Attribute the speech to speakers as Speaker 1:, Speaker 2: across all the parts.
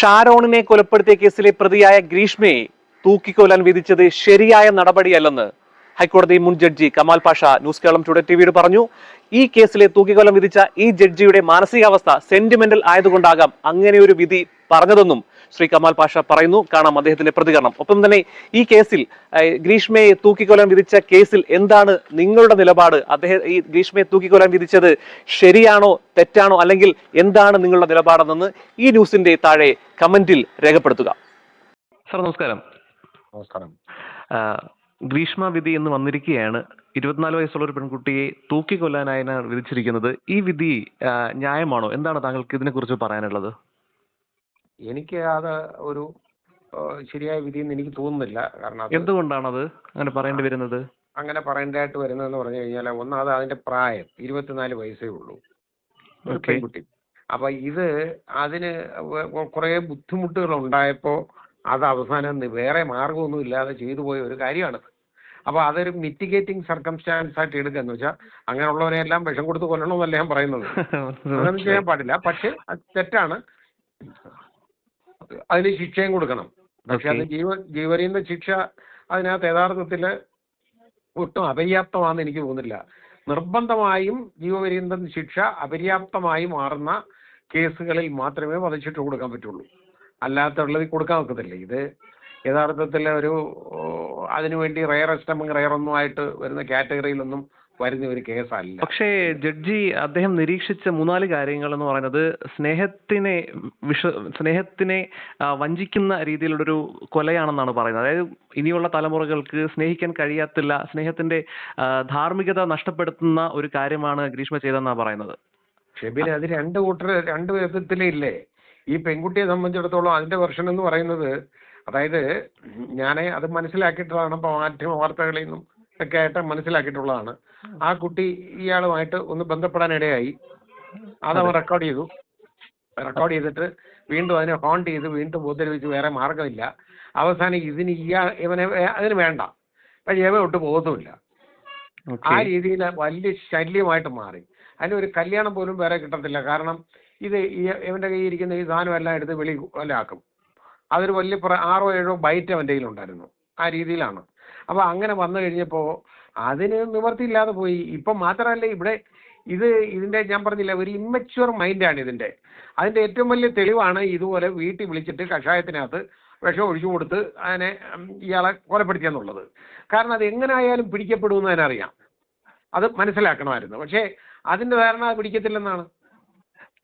Speaker 1: ഷാരോണിനെ കൊലപ്പെടുത്തിയ കേസിലെ പ്രതിയായ ഗ്രീഷ്മയെ തൂക്കിക്കൊല്ലാൻ വിധിച്ചത് ശരിയായ നടപടിയല്ലെന്ന് ഹൈക്കോടതി മുൻ judge Kamal Pasha news Kerala today ടിവിയോട് പറഞ്ഞു. ഈ കേസിലെ തൂക്കിക്കൊല്ലം വിധിച്ച ഈ ജഡ്ജിയുടെ മാനസികാവസ്ഥ സെന്റിമെന്റൽ ആയതുകൊണ്ടാകാം അങ്ങനെ ഒരു വിധി പറഞ്ഞതെന്നും ശ്രീ കമാൽ പാഷ പറയുന്നു. കാണാം അദ്ദേഹത്തിന്റെ പ്രതികരണം. ഒപ്പം തന്നെ ഈ കേസിൽ ഗ്രീഷ്മയെ തൂക്കിക്കൊലം വിധിച്ച കേസിൽ എന്താണ് നിങ്ങളുടെ നിലപാട്? അദ്ദേഹം ഈ ഗ്രീഷ്മയെ തൂക്കിക്കൊലം വിധിച്ചത് ശരിയാണോ തെറ്റാണോ അല്ലെങ്കിൽ എന്താണ് നിങ്ങളുടെ നിലപാടെന്ന് ഈ ന്യൂസിന്റെ താഴെ കമന്റിൽ രേഖപ്പെടുത്തുക. സാർ നമസ്കാരം.
Speaker 2: നമസ്കാരം.
Speaker 1: ഗ്രീഷ്മ വിധി എന്ന് വന്നിരിക്കുകയാണ്. ഇരുപത്തിനാല് വയസ്സുള്ള ഒരു പെൺകുട്ടിയെ തൂക്കിക്കൊല്ലാനായി വിധിച്ചിരിക്കുന്നത്. ഈ വിധി ന്യായമാണോ? എന്താണ് താങ്കൾക്ക് ഇതിനെക്കുറിച്ച് പറയാനുള്ളത്?
Speaker 2: എനിക്ക് അത് ഒരു ശരിയായ വിധി എന്ന് എനിക്ക് തോന്നുന്നില്ല. കാരണം
Speaker 1: എന്തുകൊണ്ടാണത് അങ്ങനെ പറയേണ്ടി വരുന്നത്?
Speaker 2: അങ്ങനെ പറയേണ്ടതായിട്ട് വരുന്നതെന്ന് പറഞ്ഞു കഴിഞ്ഞാൽ ഒന്നാമത് അതിന്റെ പ്രായം ഇരുപത്തിനാല് വയസ്സേ ഉള്ളൂ. ഒരു. പെൺകുട്ടി. അപ്പൊ ഇത് അതിന് കുറെ ബുദ്ധിമുട്ടുകൾ ഉണ്ടായപ്പോ അത് അവസാനം വേറെ മാർഗമൊന്നും ഇല്ലാതെ ചെയ്തു പോയ ഒരു കാര്യമാണ് അപ്പൊ അതൊരു മിറ്റിഗേറ്റിംഗ് സർക്കംസ്റ്റാൻസ് ആയിട്ട് എടുക്കുക എന്ന് വെച്ചാൽ അങ്ങനെയുള്ളവരെ എല്ലാം വിഷം കൊടുത്ത് കൊല്ലണമെന്നല്ല ഞാൻ പറയുന്നത്. അങ്ങനെ ചെയ്യാൻ പാടില്ല. പക്ഷെ അത് തെറ്റാണ്. അതിന് ശിക്ഷയും കൊടുക്കണം. പക്ഷെ അത് ജീവ ജീവനീന്ത ശിക്ഷ അതിനകത്ത് യഥാർത്ഥത്തിൽ ഒട്ടും അപര്യാപ്തമാണെന്ന് എനിക്ക് തോന്നുന്നില്ല. നിർബന്ധമായും ജീവപര്യന്തം ശിക്ഷ അപര്യാപ്തമായി മാറുന്ന കേസുകളിൽ മാത്രമേ വധശിക്ഷ കൊടുക്കാൻ പറ്റുള്ളൂ. അല്ലാത്തുള്ളത് കൊടുക്കാൻ ഒക്കത്തില്ല. ഇത് യഥാർത്ഥത്തിൽ ഒരു അതിനുവേണ്ടി റയർ എസ്റ്റമിങ് റയർ ഒന്നും ആയിട്ട് വരുന്ന കാറ്റഗറിയിലൊന്നും വരുന്ന ഒരു കേസല്ല.
Speaker 1: പക്ഷേ ജഡ്ജി അദ്ദേഹം നിരീക്ഷിച്ച മൂന്നാൽ കാര്യങ്ങൾ എന്ന് പറയുന്നത് സ്നേഹത്തിനെ വിഷ സ്നേഹത്തിനെ വഞ്ചിക്കുന്ന രീതിയിലുള്ളൊരു കൊലയാണെന്നാണ് പറയുന്നത്. അതായത് ഇനിയുള്ള തലമുറകൾക്ക് സ്നേഹിക്കാൻ കഴിയാത്തില്ല സ്നേഹത്തിന്റെ ധാർമ്മികത നഷ്ടപ്പെടുത്തുന്ന ഒരു കാര്യമാണ് ഗ്രീഷ്മ ചെയ്തതെന്നാണ് പറയുന്നത്.
Speaker 2: ഷെബിന് അത് രണ്ട് കൂട്ടർ രണ്ട് വിധത്തിലേ ഇല്ലേ? ഈ പെൺകുട്ടിയെ സംബന്ധിച്ചിടത്തോളം അതിന്റെ വെർഷൻ എന്ന് പറയുന്നത് അതായത് ഞാൻ അത് മനസ്സിലാക്കിയിട്ടാണ് ഇപ്പൊ മാധ്യമ വാർത്തകളിൽ നിന്നും ഒക്കെ ആയിട്ട് മനസ്സിലാക്കിയിട്ടുള്ളതാണ്. ആ. കുട്ടി ഇയാളുമായിട്ട് ഒന്ന് ബന്ധപ്പെടാൻ ഇടയായി അതവൻ റെക്കോർഡ് ചെയ്തു. റെക്കോർഡ് ചെയ്തിട്ട് വീണ്ടും അതിനെ ഹോണ്ട് ചെയ്ത് വീണ്ടും ഉപദ്രവിച്ച് വേറെ മാർഗമില്ല അവസാനം ഇതിന് ഇയാൾ ഇവനെ അതിന് വേണ്ട. പക്ഷെ ഇവ ഒട്ട് പോകത്തുമില്ല ആ രീതിയിൽ വലിയ ശല്യമായിട്ട് മാറി. അതിന് ഒരു കല്യാണം പോലും വേറെ കിട്ടത്തില്ല. കാരണം ഇത് ഇവന്റെ കയ്യിൽ ഇരിക്കുന്ന ഈ സാധനം എല്ലാം എടുത്ത് വെളി വല്ലാക്കും അതൊരു വലിയ ആറോ ഏഴോ ബൈറ്റ് അവന്റെ കയ്യിലുണ്ടായിരുന്നു. ആ രീതിയിലാണ്. അപ്പൊ അങ്ങനെ വന്നു കഴിഞ്ഞപ്പോ അതിന് നിവർത്തിയില്ലാതെ പോയി. ഇപ്പം മാത്രമല്ല ഇവിടെ ഇത് ഇതിന്റെ ഞാൻ പറഞ്ഞില്ല ഒരു ഇമ്മച്വർ മൈൻഡാണ് ഇതിന്റെ അതിന്റെ ഏറ്റവും വലിയ തെളിവാണ് ഇതുപോലെ വീട്ടിൽ വിളിച്ചിട്ട് കഷായത്തിനകത്ത് വിഷം ഒഴിച്ചു കൊടുത്ത് അതിനെ ഇയാളെ കൊലപ്പെടുത്തിയെന്നുള്ളത് കാരണം അത് എങ്ങനെ ആയാലും പിടിക്കപ്പെടുമെന്ന് അതിനറിയാം അത് മനസ്സിലാക്കണമായിരുന്നു. പക്ഷേ അതിന്റെ ധാരണ അത് പിടിക്കത്തില്ലെന്നാണ്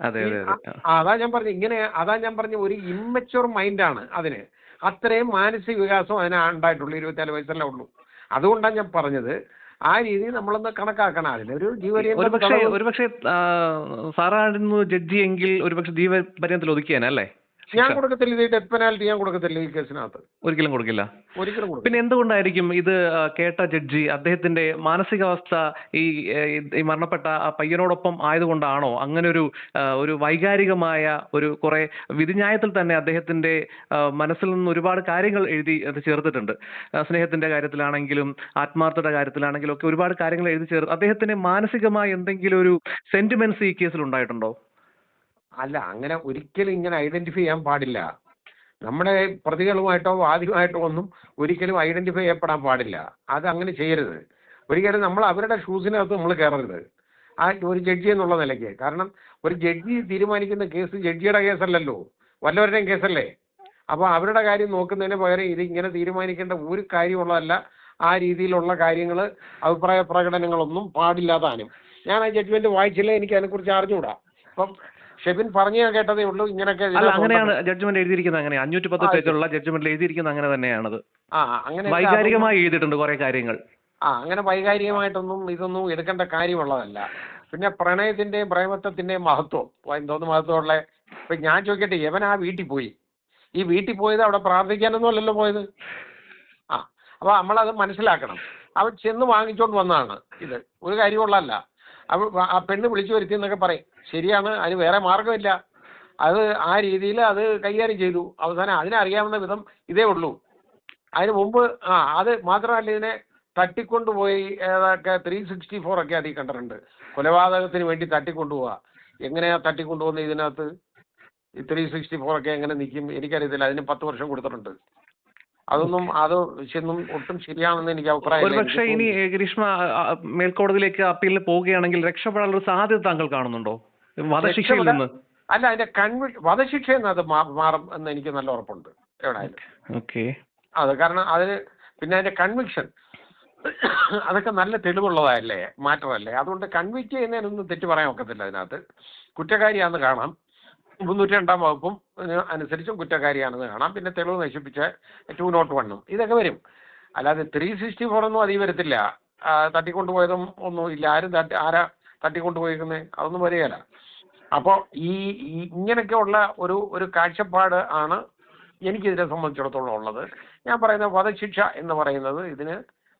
Speaker 1: അതാ.
Speaker 2: ഞാൻ പറഞ്ഞു ഇങ്ങനെ അതാ ഞാൻ പറഞ്ഞ ഒരു ഇമ്മച്വർ മൈൻഡാണ് അതിന്. അത്രയും മാനസിക വികാസം അതിന് ഉണ്ടായിട്ടുള്ളൂ ഇരുപത്തിനാല് വയസ്സല്ലേ ഉള്ളൂ. അതുകൊണ്ടാണ് ഞാൻ പറഞ്ഞത് ആ രീതി നമ്മളൊന്ന് കണക്കാക്കണം. അതിലൊരു ജീവപര്യന്തം
Speaker 1: ഒരുപക്ഷെ സാറായിരുന്നു ജഡ്ജി എങ്കിൽ ഒരുപക്ഷെ ജീവപര്യന്തത്തിൽ ഒതുക്കിയാനല്ലേ
Speaker 2: ഞാൻ കൊടുക്കത്തില്ല ഇത് ഡെത്ത് പെനാൽറ്റി ഞാൻ കൊടുക്കത്തില്ല ഈ കേസിനകത്ത്.
Speaker 1: ഒരിക്കലും കൊടുക്കില്ല.
Speaker 2: ഒരിക്കലും കൊടുക്കില്ല.
Speaker 1: പിന്നെ എന്തുകൊണ്ടായിരിക്കും ഇത് കേട്ട ജഡ്ജി അദ്ദേഹത്തിന്റെ മാനസികാവസ്ഥ ഈ ഈ മരണപ്പെട്ട ആ പയ്യനോടൊപ്പം ആയതുകൊണ്ടാണോ? അങ്ങനെ ഒരു ഒരു വൈകാരികമായ ഒരു കുറെ വിധിന്യായത്തിൽ തന്നെ അദ്ദേഹത്തിന്റെ മനസ്സിൽ നിന്ന് ഒരുപാട് കാര്യങ്ങൾ എഴുതി അത് ചേർത്തിട്ടുണ്ട്. സ്നേഹത്തിന്റെ കാര്യത്തിലാണെങ്കിലും ആത്മാർത്ഥയുടെ കാര്യത്തിലാണെങ്കിലും ഒക്കെ ഒരുപാട് കാര്യങ്ങൾ എഴുതി ചേർത്ത് അദ്ദേഹത്തിന് മാനസികമായ എന്തെങ്കിലും ഒരു സെന്റിമെന്റ്സ് ഈ കേസിൽ ഉണ്ടായിട്ടുണ്ടോ?
Speaker 2: അല്ല അങ്ങനെ ഒരിക്കലും ഇങ്ങനെ ഐഡന്റിഫൈ ചെയ്യാൻ പാടില്ല. നമ്മുടെ പ്രതികളുമായിട്ടോ വാദിയുമായിട്ടോ ഒന്നും ഒരിക്കലും ഐഡന്റിഫൈ ചെയ്യപ്പെടാൻ പാടില്ല. അത് അങ്ങനെ ചെയ്യരുത്. ഒരിക്കലും നമ്മൾ അവരുടെ ഷൂസിനകത്ത് നമ്മൾ കയറരുത്. ആ ഒരു ജഡ്ജി എന്നുള്ള നിലയ്ക്ക്. കാരണം ഒരു ജഡ്ജി തീരുമാനിക്കുന്ന കേസ് ജഡ്ജിയുടെ കേസല്ലല്ലോ വല്ലവരുടെയും കേസല്ലേ അപ്പോൾ അവരുടെ കാര്യം നോക്കുന്നതിന് പകരം ഇത് ഇങ്ങനെ തീരുമാനിക്കേണ്ട ഒരു കാര്യമുള്ളതല്ല. ആ രീതിയിലുള്ള കാര്യങ്ങൾ അഭിപ്രായ പ്രകടനങ്ങളൊന്നും പാടില്ലാതാനും. ഞാൻ ആ ജഡ്ജ്മെന്റ് വായിച്ചില്ല? എനിക്ക് അതിനെക്കുറിച്ച് അറിഞ്ഞുകൂടാ അപ്പം ഷെബിൻ പറഞ്ഞു കേട്ടതേ ഉള്ളൂ ഇങ്ങനെയൊക്കെ
Speaker 1: അല്ല അങ്ങനെയാണ് ജഡ്ജ്മെന്റ് എഴുതിയിരിക്കുന്നത് അങ്ങനെ. അഞ്ഞൂറ്റി പത്ത് പേജുള്ള ജഡ്ജ്മെന്റിൽ എഴുതിയിരിക്കുന്നത് അങ്ങനെ തന്നെയാണത്.
Speaker 2: അങ്ങനെ
Speaker 1: വൈകാരികമായി എഴുതിയിട്ടുണ്ട് കുറെ കാര്യങ്ങൾ.
Speaker 2: ആ അങ്ങനെ വൈകാരികമായിട്ടൊന്നും ഇതൊന്നും എടുക്കേണ്ട കാര്യമുള്ളതല്ല. പിന്നെ പ്രണയത്തിന്റെയും പ്രേമത്വത്തിന്റെയും മഹത്വം. എന്തോന്ന് മഹത്വമുള്ള ഇപ്പൊ ഞാൻ ചോദിക്കട്ടെ യവൻ ആ വീട്ടിൽ പോയി? ഈ വീട്ടിൽ പോയത് അവിടെ പ്രാർത്ഥിക്കാനൊന്നും അല്ലല്ലോ പോയത്? ആ അപ്പൊ നമ്മളത് മനസ്സിലാക്കണം. അവൻ ചെന്ന് വാങ്ങിച്ചോണ്ട് വന്നതാണ് ഇത്. ഒരു കാര്യമുള്ളതല്ല. ആ പെണ്ണ് വിളിച്ചു വരുത്തി എന്നൊക്കെ പറയും. ശരിയാണ് അതിന് വേറെ മാർഗമില്ല അത് ആ രീതിയിൽ അത് കൈകാര്യം ചെയ്തു. അവസാനം അതിനറിയാവുന്ന വിധം ഇതേ ഉള്ളൂ. അതിന് മുമ്പ് ആ അത് മാത്രമല്ല ഇതിനെ തട്ടിക്കൊണ്ടുപോയി ഏതൊക്കെ ത്രീ സിക്സ്റ്റി ഫോർ ഒക്കെ അതിൽ കണ്ടിട്ടുണ്ട്. കൊലപാതകത്തിന് വേണ്ടി തട്ടിക്കൊണ്ടുപോവുക എങ്ങനെയാ തട്ടിക്കൊണ്ടുപോകുന്നത് ഇതിനകത്ത്? ത്രീ സിക്സ്റ്റി ഫോർ ഒക്കെ എങ്ങനെ നിൽക്കും? എനിക്കറിയത്തില്ല. അതിന് പത്ത് വർഷം കൊടുത്തിട്ടുണ്ട്. അതൊന്നും അത് ചെന്നും ഒട്ടും ശരിയാണെന്ന് എനിക്ക് അഭിപ്രായം
Speaker 1: ഒരുപക്ഷെ ഇനി ഗ്രീഷ്മ മേൽക്കോടതിയിലേക്ക് അപ്പീൽ പോവുകയാണെങ്കിൽ രക്ഷപ്പെടാനുള്ള ഒരു സാധ്യത താങ്കൾ കാണുന്നുണ്ടോ? വധശിക്ഷയിൽ നിന്ന്.
Speaker 2: അല്ല അതിന്റെ കൺവി വധശിക്ഷ അത് മാറും എന്ന് എനിക്ക് നല്ല ഉറപ്പുണ്ട് എവിടെയായാലും
Speaker 1: ഓക്കെ
Speaker 2: അത് കാരണം അതിന് പിന്നെ അതിന്റെ കൺവിക്ഷൻ അതൊക്കെ നല്ല തെളിവുള്ളതല്ലേ മാറ്ററല്ലേ? അതുകൊണ്ട് കൺവിക്ട് ചെയ്യുന്നതിനൊന്നും തെറ്റ് പറയാൻ ഒക്കത്തില്ല അതിനകത്ത്. കുറ്റക്കാരിയാണെന്ന് കാണാം. മുന്നൂറ്റി രണ്ടാം വകുപ്പും അനുസരിച്ചും കുറ്റക്കാരിയാണെന്ന് കാണാം. പിന്നെ തെളിവ് നശിപ്പിച്ച ടു നോട്ട് വണ്ണും ഇതൊക്കെ വരും. അല്ലാതെ ത്രീ സിക്സ്റ്റി ഫോർ ഒന്നും അധികം വരത്തില്ല. തട്ടിക്കൊണ്ടുപോയതും ഒന്നും ഇല്ല. ആരും തട്ടി ആരാ തട്ടിക്കൊണ്ടുപോയിരിക്കുന്നത് അതൊന്നും വരികയില്ല. അപ്പോൾ ഈ ഇങ്ങനെയൊക്കെയുള്ള ഒരു ഒരു കാഴ്ചപ്പാട് ആണ് എനിക്കിതിനെ സംബന്ധിച്ചിടത്തോളം ഉള്ളത്. ഞാൻ പറയുന്ന വധശിക്ഷ എന്ന് പറയുന്നത് ഇതിന്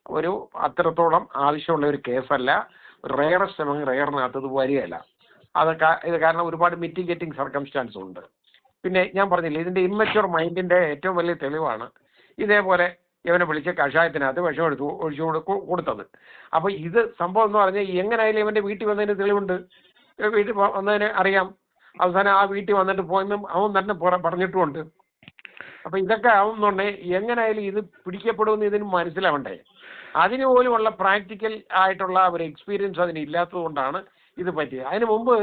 Speaker 2: ഒരു അത്രത്തോളം ആവശ്യമുള്ള ഒരു കേസല്ല. റെയറസ്റ്റ് എമംഗ് റെയറിനകത്ത് ഇത് വരികയില്ല. അത് ഇത് കാരണം ഒരുപാട് മിറ്റിഗേറ്റിംഗ് സർക്കംസ്റ്റാൻസ് ഉണ്ട്. പിന്നെ ഞാൻ പറഞ്ഞില്ലേ ഇതിന്റെ ഇമ്മച്ചുവർ മൈൻഡിന്റെ ഏറ്റവും വലിയ തെളിവാണ് ഇതേപോലെ ഇവനെ വിളിച്ച് കഷായത്തിനകത്ത് വിഷം എടുത്തു ഒഴിച്ചു കൊടു- കൊടുത്തത്. അപ്പോൾ ഇത് സംഭവം എന്ന് പറഞ്ഞാൽ എങ്ങനെയായാലും ഇവന്റെ വീട്ടിൽ വന്നതിന് തെളിവുണ്ട്. വീട്ടിൽ വന്നതിന് അറിയാം. അവസാനം ആ വീട്ടിൽ വന്നിട്ട് പോയെന്നും അവൻ തന്നെ പുറ- പറഞ്ഞിട്ടുമുണ്ട്. അപ്പം ഇതൊക്കെ ആവുന്നുണ്ടെങ്കിൽ എങ്ങനെയായാലും ഇത് പിടിക്കപ്പെടുമെന്ന് ഇതിന് മനസ്സിലാവണ്ടേ. അതിന് പോലുമുള്ള പ്രാക്ടിക്കൽ ആയിട്ടുള്ള ഒരു എക്സ്പീരിയൻസ് അതിന് ഇല്ലാത്തത് കൊണ്ടാണ് ഇത് പറ്റിയത് അതിന് മുമ്പ്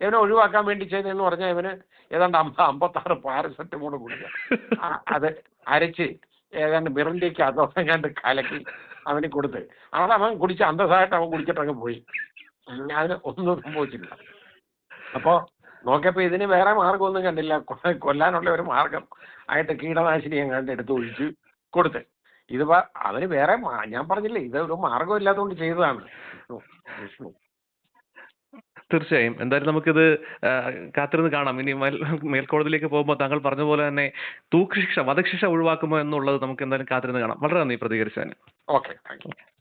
Speaker 2: ഇവനെ ഒഴിവാക്കാൻ വേണ്ടി ചെയ്തതെന്ന് പറഞ്ഞാൽ ഇവന് ഏതാണ്ട് അമ്പ അമ്പത്താറ് പാരസെറ്റമോൾ കുടിക്കുക അത് അരച്ച് ഏതാണ്ട് മിറന്റേക്ക് അതോങ്ങാണ്ട് കലക്കി അവന് കൊടുത്ത്. അവിടെ അവൻ കുടിച്ച് അന്തസ്സായിട്ട് അവൻ കുടിച്ചിട്ടങ്ങ് പോയി. അതിന് ഒന്നും സംഭവിച്ചില്ല. അപ്പോൾ നോക്കിയപ്പോൾ ഇതിന് വേറെ മാർഗമൊന്നും കണ്ടില്ല. കൊല്ലാനുള്ള ഒരു മാർഗം ആയിട്ട് കീടനാശിനി എങ്ങാണ്ട് എടുത്ത് ഒഴിച്ച് കൊടുത്ത്. ഇത് അവന് വേറെ ഞാൻ പറഞ്ഞില്ലേ ഇത് ഒരു മാർഗം ഇല്ലാത്തതുകൊണ്ട് ചെയ്തതാണ്. വിഷ്ണു
Speaker 1: തീർച്ചയായും. എന്തായാലും നമുക്കിത് കാത്തിരുന്ന് കാണാം. ഇനി മേൽ മേൽക്കോടതിയിലേക്ക് പോകുമ്പോൾ താങ്കൾ പറഞ്ഞ പോലെ തന്നെ തൂക്കുശിക്ഷ വധശിക്ഷ ഒഴിവാക്കുമോ എന്നുള്ളത് നമുക്ക് എന്തായാലും കാത്തിരുന്ന് കാണാം. വളരെ നന്ദി പ്രതികരിച്ചതിന്.
Speaker 2: Okay thank you